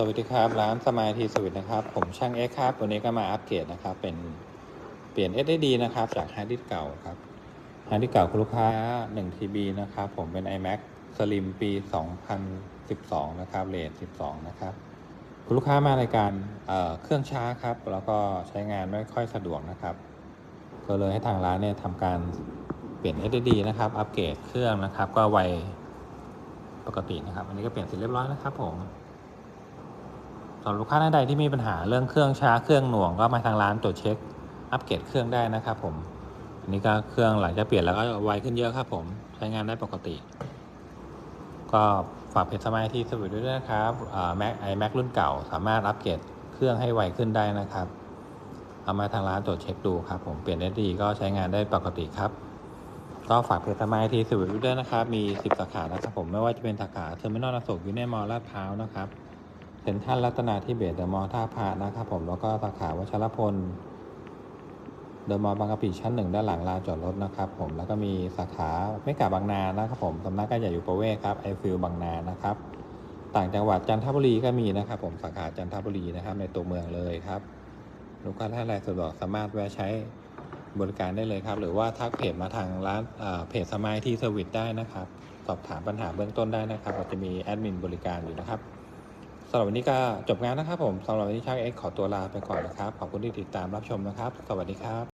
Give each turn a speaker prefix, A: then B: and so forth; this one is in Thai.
A: สวัสดีครับร้านสมายทีสวิตนะครับ ผมช่างเอ็กครับวันนี้ก็มาอัปเกรดนะครับ เป็นเปลี่ยน SSD นะครับ จากฮาร์ดดิสก์เก่าครับฮาร์ดดิสก์เก่าคุณลูกค้า1 TB นะครับ ผมเป็น iMac Slim ปี 2012 นะครับเรท12 นะครับ คุณลูกค้ามารายการเเครื่องช้าครับ แล้วก็ใช้งานไม่ค่อยสะดวกนะครับ ก็เลยให้ทางร้านเนี่ยทำการเปลี่ยน SSD นะครับ อัปเกรดเครื่องนะครับ ก็ไวปกตินะครับ อันนี้ก็เปลี่ยนเสร็จเรียบร้อยนะครับผม สำหรับลูกค้าท่านใดที่มีปัญหาเรื่องเครื่องช้าเครื่องหน่วงก็มาทางร้านตรวจเช็ค อัปเกรดเครื่องได้นะครับผมอันนี้ก็เครื่องหลังจากเปลี่ยนแล้วก็ไวขึ้นเยอะครับผมใช้งานได้ปกติ ก็ฝากเพจสมัยที่สวิตด้วยนะครับแม็กไอแม็กรุ่นเก่า สามารถอัปเกรดเครื่องให้ไวขึ้นได้นะครับ เอามาทางร้านตรวจเช็คดูครับผมเปลี่ยนได้ดีก็ใช้งานได้ปกติครับก็ฝากเพจสมัยที่สวิตด้วยนะครับ มี 10 สาขานะครับผมไม่ว่าจะเป็นสาขาเทอร์มินอลอโศกยูเนมอลลาดพร้าวนะครับ เซ็นทรัลรัตนาที่เบสเดอะมอท่าพระนะครับผมแล้วก็สาขาวชรพลเดอะมอบางกะปิชั้นหนึ่งด้านหลังลานจอดรถนะครับผมแล้วก็มีสาขาไม่กาบางนานะครับผมสำนักการใหญ่อยู่ประเวศครับไอฟิลบางนานะครับ ต่างจังหวัดจันทบุรีก็มีนะครับผมสาขาจันทบุรีนะครับในตัวเมืองเลยครับลูกค้าท่านใดสะดวกสามารถแวะใช้บริการได้เลยครับ หรือว่าทักเพจมาทางร้านเอ่อเพจสมายที่สวิตได้นะครับ สอบถามปัญหาเบื้องต้นได้นะครับเราจะมีแอดมินบริการอยู่นะครับ สำหรับวันนี้ก็จบงานนะครับผมสำหรับวันนี้ช่างเอ็กขอตัวลาไปก่อนนะครับ ขอบคุณที่ติดตามรับชมนะครับ สวัสดีครับ